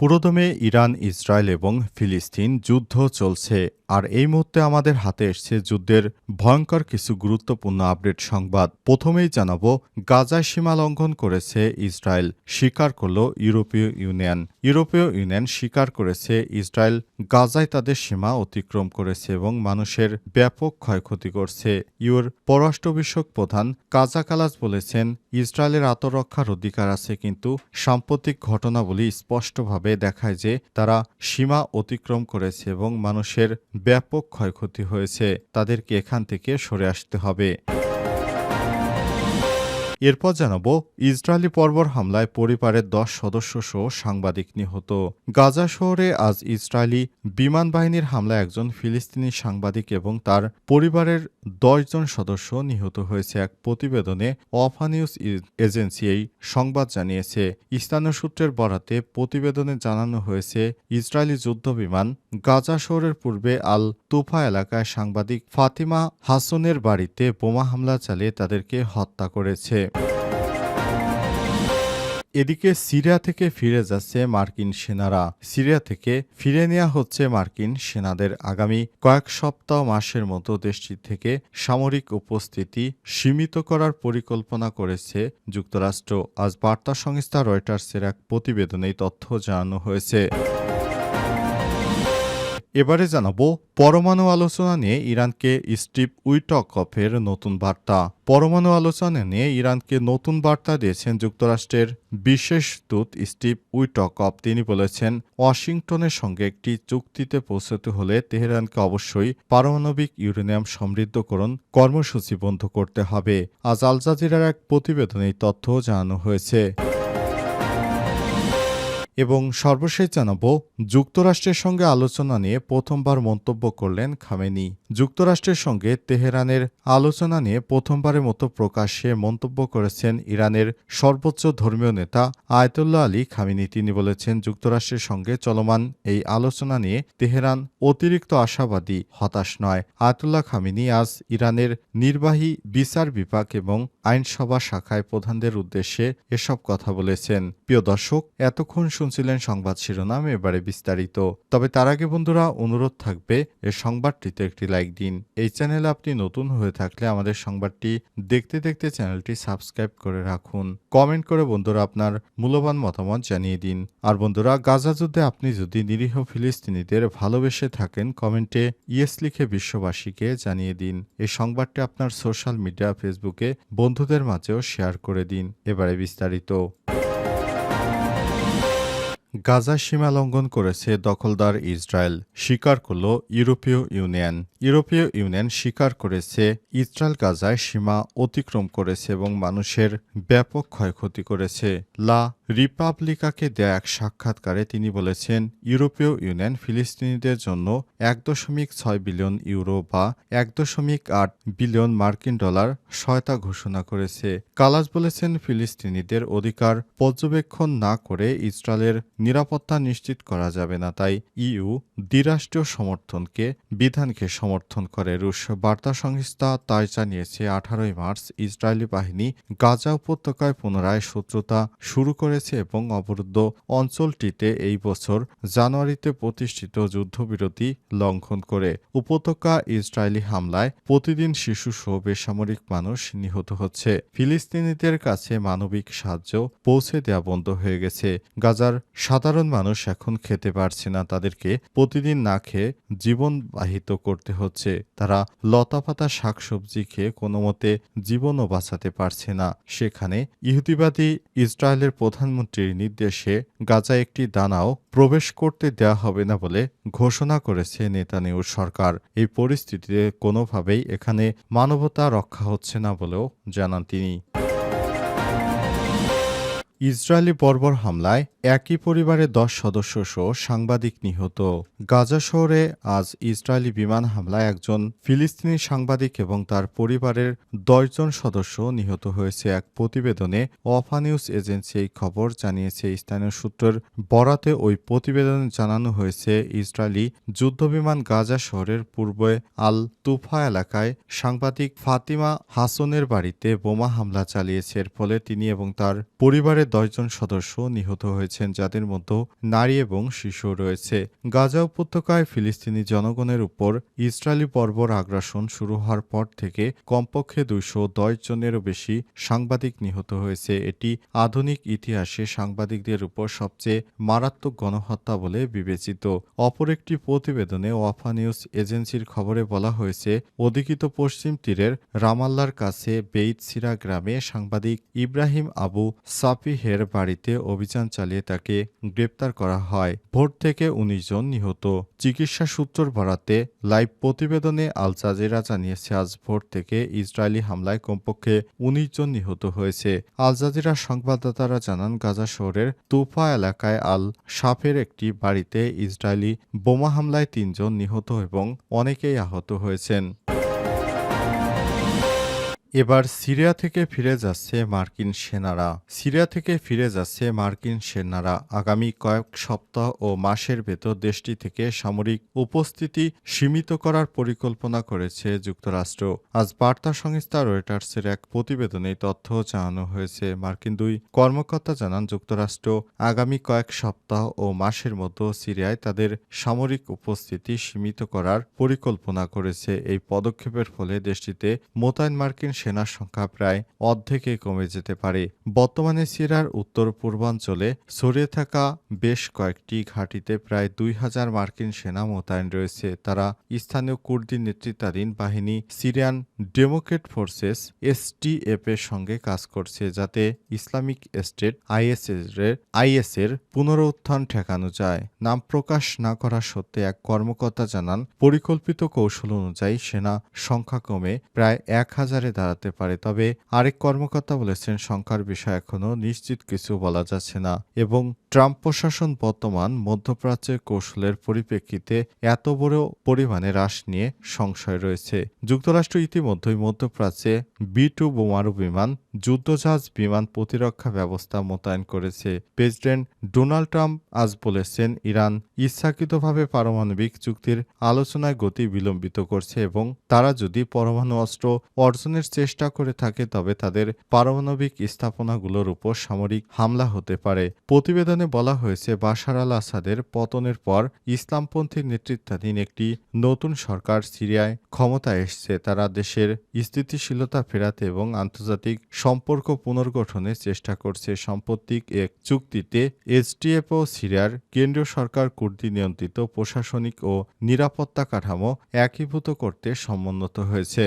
পুরোদমে Iran, Israel এবং ফিলিস্তিন যুদ্ধ চলছে, আর এই মুহূর্তে আমাদের হাতে এসছে যুদ্ধের ভয়ঙ্কর কিছু গুরুত্বপূর্ণ আপডেট সংবাদ। প্রথমেই জানাব, গাজায় সীমা লঙ্ঘন করেছে ইসরায়েল, স্বীকার করল ইউরোপীয় ইউনিয়ন। ইউরোপীয় ইউনিয়ন স্বীকার করেছে ইসরায়েল, গাজায় তাদের সীমা অতিক্রম করেছে এবং মানুষের ব্যাপক ক্ষয়ক্ষতি করছে। ইউর পররাষ্ট্র বিষয়ক প্রধান কাজা কালাস বলেছেন, ইসরায়েলের আত্মরক্ষার অধিকার আছে, কিন্তু সাম্প্রতিক ঘটনাবলী স্পষ্টভাবে দেখায় যে তারা সীমা অতিক্রম করেছে এবং মানুষের ব্যাপক ক্ষয়ক্ষতি হয়েছে। তাদেরকে এখান থেকে সরে আসতে হবে। এরপর জানাব, ইসরায়েলি পর্বর হামলায় পরিবারের দশ সদস্য সহ সাংবাদিক নিহত। গাজা শহরে আজ ইসরায়েলি বিমান বাহিনীর হামলায় একজন ফিলিস্তিনি সাংবাদিক এবং তার পরিবারের দশজন সদস্য নিহত হয়েছে এক প্রতিবেদনে অফা নিউজ এজেন্সি এই সংবাদ জানিয়েছে। স্থানীয় সূত্রের বরাতে প্রতিবেদনে জানানো হয়েছে, ইসরায়েলি যুদ্ধ বিমান গাজা শহরের পূর্বে আল তুফা এলাকায় সাংবাদিক ফাতিমা হাসনের বাড়িতে বোমা হামলা চালিয়ে তাদেরকে হত্যা করেছে। এদিকে সিরিয়া থেকে ফিরে যাচ্ছে মার্কিন সেনারা। সিরিয়া থেকে ফিরে নেওয়া হচ্ছে মার্কিন সেনাদের আগামী কয়েক সপ্তাহ মাসের মতো দেশটি থেকে সামরিক উপস্থিতি সীমিত করার পরিকল্পনা করেছে যুক্তরাষ্ট্র। আজ বার্তা সংস্থা রয়টার্সের এক প্রতিবেদনে তথ্য জানানো হয়েছে। এবারে জানাব পরমাণু আলোচনা নিয়ে ইরানকে স্টিভ উইটকফের নতুন বার্তা। পরমাণু আলোচনা নিয়ে ইরানকে নতুন বার্তা দিয়েছেন যুক্তরাষ্ট্রের বিশেষ দূত স্টিভ উইটকফ। তিনি বলেছেন, ওয়াশিংটনের সঙ্গে একটি চুক্তিতে পৌঁছতে হলে তেহরানকে অবশ্যই পারমাণবিক ইউরেনিয়াম সমৃদ্ধকরণ কর্মসূচি বন্ধ করতে হবে। আজ আল জাজিরার এক প্রতিবেদনে তথ্য জানানো হয়েছে। এবং সর্বশেষ জানাব, যুক্তরাষ্ট্রের সঙ্গে আলোচনা নিয়ে প্রথমবার মন্তব্য করলেন খামেনি। যুক্তরাষ্ট্রের সঙ্গে তেহরানের আলোচনা নিয়ে প্রথমবারের মতো প্রকাশ্যে মন্তব্য করেছেন ইরানের সর্বোচ্চ ধর্মীয় নেতা আয়তুল্লাহ আলী খামিনি। তিনি বলেছেন, যুক্তরাষ্ট্রের সঙ্গে চলমান এই আলোচনা নিয়ে তেহরান অতিরিক্ত আশাবাদী, হতাশ নয়। আয়তুল্লাহ খামিনি আজ ইরানের নির্বাহী বিচার বিভাগ এবং আইনসভা শাখায় প্রধানদের উদ্দেশ্যে এসব কথা বলেছেন। প্রিয় দর্শক, এতক্ষণ শুনছিলেন সংবাদ শিরোনাম, এবারে বিস্তারিত। তবে তার আগে বন্ধুরা, অনুরোধ থাকবে, এ সংবাদটিতে একটি লাইক দিন। এই চ্যানেলে আপনি নতুন হয়ে থাকলে আমাদের সংবাদটি দেখতে দেখতে চ্যানেলটি সাবস্ক্রাইব করে রাখুন। কমেন্ট করে বন্ধুরা আপনার মূল্যবান মতামত জানিয়ে দিন। আর বন্ধুরা, গাজা যুদ্ধে আপনি যদি নিরীহ ফিলিস্তিনিদের ভালোবেসে থাকেন, কমেন্টে ইয়েস লিখে বিশ্ববাসীকে জানিয়ে দিন। এই সংবাদটি আপনার সোশ্যাল মিডিয়া, ফেসবুকে বন্ধুদের মাঝেও শেয়ার করে দিন। এবারে বিস্তারিত। গাজা সীমা লঙ্ঘন করেছে দখলদার ইসরায়েল স্বীকার করল ইউরোপীয় ইউনিয়ন। ইউরোপীয় ইউনিয়ন স্বীকার করেছে, ইসরায়েল গাজায় সীমা অতিক্রম করেছে এবং মানুষের ব্যাপক ক্ষয়ক্ষতি করেছে। লা রিপাবলিকাকে দেয়া এক সাক্ষাৎকারে তিনি বলেছেন, ইউরোপীয় ইউনিয়ন ফিলিস্তিনিদের জন্য এক দশমিক ছয় বিলিয়ন ইউরো বা এক দশমিক আট বিলিয়ন মার্কিন ডলার সহায়তা ঘোষণা করেছে। কালাস বলেছেন, ফিলিস্তিনিদের অধিকার পর্যবেক্ষণ না করে ইসরায়েলের নিরাপত্তা নিশ্চিত করা যাবে না। তাই ইউ দ্বিরাষ্ট্রীয় সমর্থনকে বিধানকে সমর্থন করে। রুশ বার্তা সংস্থা তাই জানিয়েছে, আঠারোই মার্চ ইসরায়েলি বাহিনী গাজা উপত্যকায় পুনরায় শত্রুতা শুরু করেছে এবং অবরুদ্ধ অঞ্চলটিতে এই বছর জানুয়ারিতে প্রতিষ্ঠিত যুদ্ধবিরতি লঙ্ঘন করে উপত্যকা ইসরায়েলি হামলায় প্রতিদিন শিশুসহ বেসামরিক মানুষ নিহত হচ্ছে। ফিলিস্তিনিদের কাছে মানবিক সাহায্য পৌঁছে দেওয়া বন্ধ হয়ে গেছে। গাজার সাধারণ মানুষ এখন খেতে পারছে না, তাদেরকে প্রতিদিন না খেয়ে জীবনবাহিত করতে হচ্ছে। তারা লতাপাতা শাকসবজি খেয়ে কোনো মতে জীবনও বাঁচাতে পারছে না। সেখানে ইহুদিবাদী ইসরায়েলের প্রধানমন্ত্রীর নির্দেশে গাজায় একটি দানাও প্রবেশ করতে দেয়া হবে না বলে ঘোষণা করেছে নেতানিউর সরকার। এই পরিস্থিতিতে কোনোভাবেই এখানে মানবতা রক্ষা হচ্ছে না বলেও জানান তিনি। ইসরায়েলি বর্বর হামলায় একই পরিবারের দশ সদস্য সহ সাংবাদিক নিহত। গাজা শহরে আজ ইসরায়েলি বিমান হামলায় একজন ফিলিস্তিনি সাংবাদিক এবং তার পরিবারের দশজন সদস্য নিহত হয়েছে এক প্রতিবেদনে ওয়াফা নিউজ এজেন্সি এই খবর জানিয়েছে। স্থানীয় সূত্রের বরাতে ওই প্রতিবেদনে জানানো হয়েছে, ইসরায়েলি যুদ্ধবিমান গাজা শহরের পূর্বে আল তুফা এলাকায় সাংবাদিক ফাতিমা হাসনের বাড়িতে বোমা হামলা চালিয়েছে। এর ফলে তিনি এবং তার পরিবারের দশজন সদস্য নিহত হয়েছেন, যাদের মধ্যে নারী এবং শিশু রয়েছে। গাজা উপত্যকায় ফিলিস্তিনি জনগণের উপর ইসরায়েলি বর্বর আগ্রাসন শুরু হওয়ার পর থেকে কমপক্ষে দুইশো দশ জনেরও বেশি সাংবাদিক নিহত হয়েছে। এটি আধুনিক ইতিহাসে সাংবাদিকদের উপর সবচেয়ে মারাত্মক গণহত্যা বলে বিবেচিত। অপর একটি প্রতিবেদনে ওয়াফা নিউজ এজেন্সির খবরে বলা হয়েছে, অধিকৃত পশ্চিম তীরের রামাল্লার কাছে বেইত সিরা গ্রামে সাংবাদিক ইব্রাহিম আবু সাফিহের বাড়িতে অভিযান চালিয়ে তাকে গ্রেপ্তার করা হয়। ভোর থেকে উনিশ জন নিহত। চিকিৎসা সূত্র বরাতে লাইভ প্রতিবেদনে আল জাজিরা জানিয়েছে, আজ ভোর থেকে ইসরায়েলি হামলায় কমপক্ষে উনিশ জন নিহত হয়েছে। আল জাজিরা সংবাদদাতারা জানান, গাজা শহরের তুফা এলাকায় আল সাফের একটি বাড়িতে ইসরায়েলি বোমা হামলায় তিনজন নিহত এবং অনেকেই আহত হয়েছেন। এবার সিরিয়া থেকে ফিরে যাচ্ছে মার্কিন সেনারা। সিরিয়া থেকে ফিরে যাচ্ছে মার্কিন সেনারা। আগামী কয়েক সপ্তাহ ও মাসের ভেতর দেশটি থেকে সামরিক উপস্থিতি সীমিত করার পরিকল্পনা করেছে যুক্তরাষ্ট্র। আজ বার্তা সংস্থা রয়টার্সের এক প্রতিবেদনে তথ্য জানানো হয়েছে। মার্কিন দুই কর্মকর্তা জানান, যুক্তরাষ্ট্র আগামী কয়েক সপ্তাহ ও মাসের মধ্যে সিরিয়ায় তাদের সামরিক উপস্থিতি সীমিত করার পরিকল্পনা করেছে। এই পদক্ষেপের ফলে দেশটিতে মোতায়েন মার্কিন সেনার সংখ্যা প্রায় অর্ধেকে কমে যেতে পারে। বর্তমানে সিরিয়ার উত্তর পূর্বাঞ্চলে ছড়িয়ে থাকা বেশ কয়েকটি ঘাঁটিতে প্রায় দুই হাজার মার্কিন সেনা মোতায়েন রয়েছে। তারা স্থানীয় কুর্দি নেতৃত্বাধীন বাহিনী সিরিয়ান ডেমোক্রেট ফোর্সেস এসটিএফ এর সঙ্গে কাজ করছে, যাতে ইসলামিক স্টেট আইএসএস এর আইএস এর পুনরুত্থান ঠেকানো যায়। নাম প্রকাশ না করা সত্ত্বে এক কর্মকর্তা জানান, পরিকল্পিত কৌশল অনুযায়ী সেনা সংখ্যা কমে প্রায় এক হাজারে দাঁড়াতে পারে। তবে আরেক কর্মকর্তা বলেছেন, সংখ্যার বিষয়ে এখনও নিশ্চিত কিছু বলা যাচ্ছে না এবং ট্রাম্প প্রশাসন বর্তমান মধ্যপ্রাচ্যের কৌশলের পরিপ্রেক্ষিতে এত বড় পরিমাণে হ্রাস নিয়ে সংশয় রয়েছে। যুক্তরাষ্ট্র ইতিমধ্যেই মধ্যপ্রাচ্যে বি টু বোমারু বিমান, যুদ্ধজাহাজ বিমান প্রতিরক্ষা ব্যবস্থা মোতায়েন করেছে। প্রেসিডেন্ট ডোনাল্ড ট্রাম্প আজ বলেছেন, ইরান ইচ্ছাকৃতভাবে পারমাণবিক চুক্তির আলোচনায় গতি বিলম্বিত করছে এবং তারা যদি পরমাণু অস্ত্র অর্জনের চেষ্টা করে থাকে, তবে তাদের পারমাণবিক স্থাপনাগুলোর উপর সামরিক হামলা হতে পারে। প্রতিবেদনে বলা হয়েছে, বাশার আল আসাদের পতনের পর ইসলামপন্থী নেতৃত্বাধীন একটি নতুন সরকার সিরিয়ায় ক্ষমতায় এসছে। তারা দেশের স্থিতিশীলতা ফেরাতে এবং আন্তর্জাতিক সম্পর্ক পুনর্গঠনের চেষ্টা করছে। সাম্প্রতিক এক চুক্তিতে এসডিএফ ও সিরিয়ার কেন্দ্রীয় সরকার কুর্দি নিয়ন্ত্রিত প্রশাসনিক ও নিরাপত্তা কাঠামো একীভূত করতে সম্মত হয়েছে।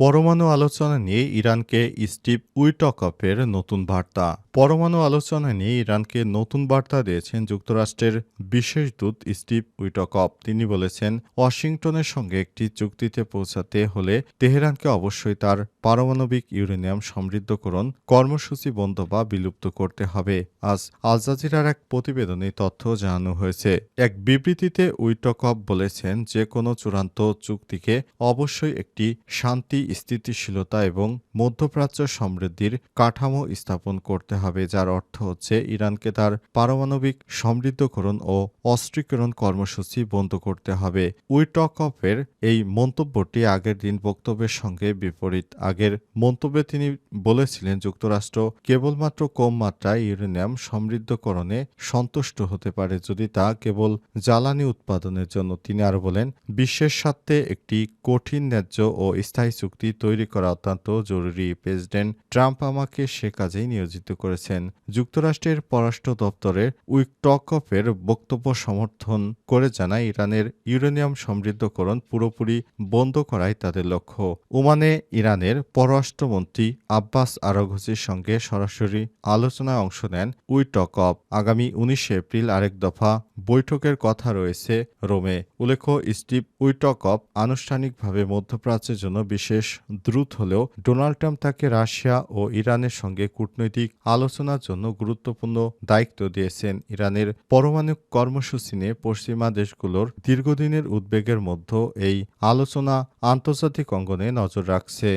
পরমাণু আলোচনা নিয়ে ইরানকে স্টিভ উইটকপের নতুন বার্তা। পরমাণু আলোচনা নিয়ে ইরানকে নতুন বার্তা দিয়েছেন যুক্তরাষ্ট্রের বিশেষ দূত স্টিভ উইটকপ। তিনি বলেছেন, ওয়াশিংটনের সঙ্গে একটি চুক্তিতে পৌঁছাতে হলে তেহরানকে অবশ্যই তার পারমাণবিক ইউরেনিয়াম সমৃদ্ধকরণ কর্মসূচি বন্ধ বা বিলুপ্ত করতে হবে। আজ আল জাজিরার এক প্রতিবেদনে তথ্য জানানো হয়েছে। এক বিবৃতিতে উইটকপ বলেছেন যে, কোনো চূড়ান্ত চুক্তিকে অবশ্যই একটি শান্তি, স্থিতিশীলতা এবং মধ্যপ্রাচ্য সমৃদ্ধির কাঠামো স্থাপন করতে হবে, যার অর্থ হচ্ছে ইরানকে তার পারমাণবিক সমৃদ্ধকরণ ও অস্ত্রীকরণ কর্মসূচি বন্ধ করতে হবে। উইটকপের এই মন্তব্যটি আগের দিন বক্তব্যের সঙ্গে বিপরীত। আগের মন্তব্যে তিনি বলেছিলেন, যুক্তরাষ্ট্র কেবলমাত্র কম মাত্রায় ইউরেনিয়াম সমৃদ্ধকরণে সন্তুষ্ট হতে পারে যদি তা কেবল জ্বালানি উৎপাদনের জন্য। তিনি আরও বলেন, বিশ্বের স্বার্থে একটি কঠিন ন্যায্য ও স্থায়ী চুক্তি তৈরি করা অত্যন্ত জরুরি। প্রেসিডেন্ট ট্রাম্প আমাকে সে কাজেই নিয়োজিত করে করেছেন। যুক্তরাষ্ট্রের পররাষ্ট্র দপ্তরের উইকটকফের বক্তব্য সমর্থন করে জানায় ইরানের ইউরেনিয়াম সমৃদ্ধকরণ পুরোপুরি বন্ধ করাই তাদের লক্ষ্য। ওমানে ইরানের পররাষ্ট্রমন্ত্রী আব্বাস আরাঘোসির সঙ্গে সরাসরি আলোচনায় অংশ নেন উইটকপ আগামী উনিশে এপ্রিল আরেক দফা বৈঠকের কথা রয়েছে রোমে। উল্লেখ্য, স্টিভ উইটকপ আনুষ্ঠানিকভাবে মধ্যপ্রাচ্যের জন্য বিশেষ দ্রুত হলেও ডোনাল্ড ট্রাম্প তাকে রাশিয়া ও ইরানের সঙ্গে কূটনৈতিক আলোচনার জন্য গুরুত্বপূর্ণ দায়িত্ব দিয়েছেন ইরানের পরমাণু কর্মসূচি নিয়ে পশ্চিমা দেশগুলোর দীর্ঘদিনের উদ্বেগের মধ্যে এই আলোচনা আন্তর্জাতিক অঙ্গনে নজর রাখছে।